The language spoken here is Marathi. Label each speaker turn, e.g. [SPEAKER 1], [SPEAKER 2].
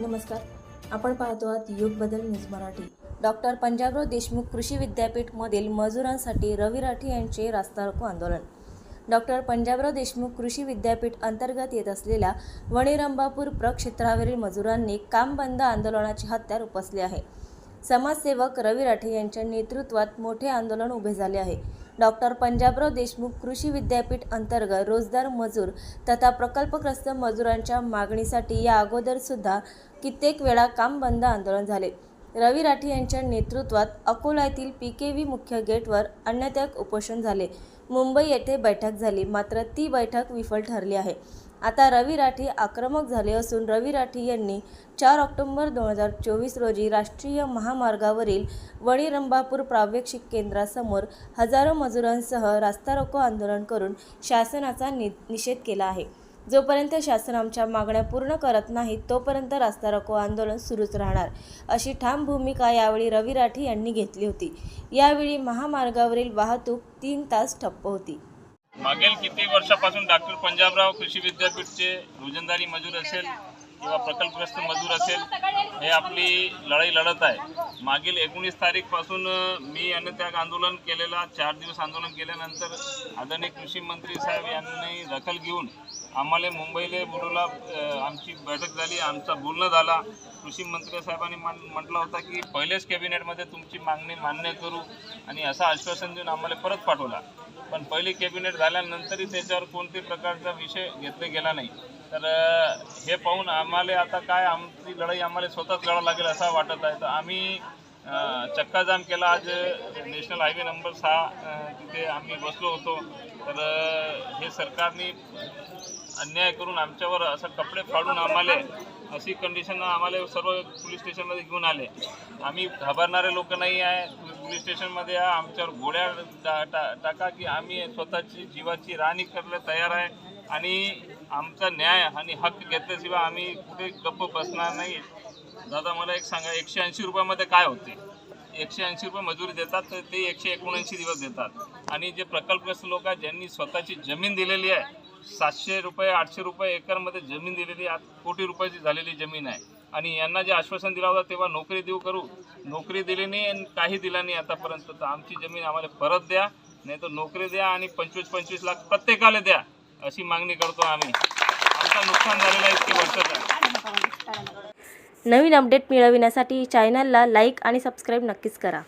[SPEAKER 1] नमस्कार. आपण पाहतो आहात युग बदल न्यूज मराठी. डॉक्टर पंजाबराव देशमुख कृषी विद्यापीठमधील मजुरांसाठी रवी राठी यांचे रास्ता रोको आंदोलन. डॉक्टर पंजाबराव देशमुख कृषी विद्यापीठ अंतर्गत येत असलेल्या वणीरंबापूर प्रक्षेत्रावरील मजुरांनी काम बंद आंदोलनाचे हत्यार उपसले आहे. समाजसेवक रवी राठे यांच्या नेतृत्वात मोठे आंदोलन उभे झाले आहे. डॉक्टर पंजाबराव देशमुख कृषी विद्यापीठ अंतर्गत रोजदार मजूर तथा प्रकल्पग्रस्त मजुरांच्या मागणीसाठी या अगोदर सुद्धा कित्येक वेळा काम बंद आंदोलन झाले. रवी राठी यांच्या नेतृत्वात अकोला येथील पी के व्ही मुख्य गेटवर अन्नत्याग उपोषण झाले. मुंबई येथे बैठक झाली मात्र ती बैठक विफल ठरली आहे. आता रवी राठी आक्रमक झाले असून रवी राठी यांनी चार ऑक्टोबर दोन हजार चोवीस रोजी राष्ट्रीय महामार्गावरील वणीरंबापूर प्रावेक्षिक केंद्रासमोर हजारो मजुरांसह रास्ता रोको आंदोलन करून शासनाचा नि निषेध केला आहे. जोपर्यंत शासन आमच्या मागण्या पूर्ण करत नाही तोपर्यंत रास्ता रोको आंदोलन सुरूच राहणार अशी ठाम भूमिका यावेळी रवी राठी यांनी घेतली होती. यावेळी महामार्गावरील वाहतूक तीन तास ठप्प होती.
[SPEAKER 2] मागील किती वर्षापासून डॉक्टर पंजाबराव कृषी विद्यापीठचे रोजंदारी मजूर असेल किंवा प्रकल्पग्रस्त मजूर असेल हे आपली लढाई लढत आहे. मागील एकोणीस तारीखपासून मी अन्नत्याग आंदोलन केलेला चार दिवस आंदोलन केल्यानंतर आदरणीय कृषी मंत्री साहेब यांनी दखल घेऊन आम्हाला मुंबईला बोलवला आमची बैठक झाली आमचा बोलणं झाला. कृषी मंत्री साहेबांनी म्हटलं होता की पहिलेच कॅबिनेटमध्ये तुमची मागणी मान्य करू आणि असं आश्वासन देऊन आम्हाला परत पाठवला. पण पहिली कॅबिनेट झाल्यानंतरही त्याच्यावर कोणत्याही प्रकारचा विषय घेतला गेला नाही. तर हे पाहून आम्हाला आता काय आमची लढाई आम्हाला स्वतःच लढावं लागेल असं वाटत आहे. तर आम्ही चक्काजाम केला. आज नॅशनल हायवे नंबर सहा तिथे आम्ही बसलो होतो. तर हे सरकारने अन्याय करून आमच्यावर असं कपडे फाडून आम्हाला अशी कंडिशन आम्हाला सर्व पोलीस स्टेशनमध्ये घेऊन आले. आम्ही घाबरणारे लोक नाही आहे. पोलीस स्टेशनमध्ये या, आमच्यावर गोळ्या टा टा- टाका की आम्ही स्वतःची जीवाची राणी करायला तयार आहे. आणि आमचा न्याय आणि हक्क घेतल्याशिवाय आम्ही कुठे गप्प बसणार नाही. दादा मला एक सांगा एकशे ऐंशी रुपयामध्ये काय होते? एकशे ऐंशी रुपये मजुरी देतात तर ते एकशे एकोणऐंशी दिवस देतात. आणि जे प्रकल्पग्रस्त लोक आहेत ज्यांनी स्वतःची जमीन दिलेली आहे सातशे रुपये आठशे रुपये एकरमध्ये जमीन दिलेली आज कोटी रुपयाची झालेली जमीन आहे. आणि यांना जे आश्वासन दिला होता तेव्हा नोकरी देऊ करू. नोकरी दिली नाही आणि काही दिला नाही आतापर्यंत. तर आमची जमीन आम्हाला परत द्या. नाही तर नोकरी द्या आणि पंचवीस पंचवीस लाख प्रत्येकाला द्या अशी मागणी करतो आम्ही. आमचा नुकसान झालेलं आहे इतके वर्षाचं.
[SPEAKER 1] नवीन अपडेट मिळविण्यासाठी चॅनलला लाईक आणि सबस्क्राईब नक्कीच करा.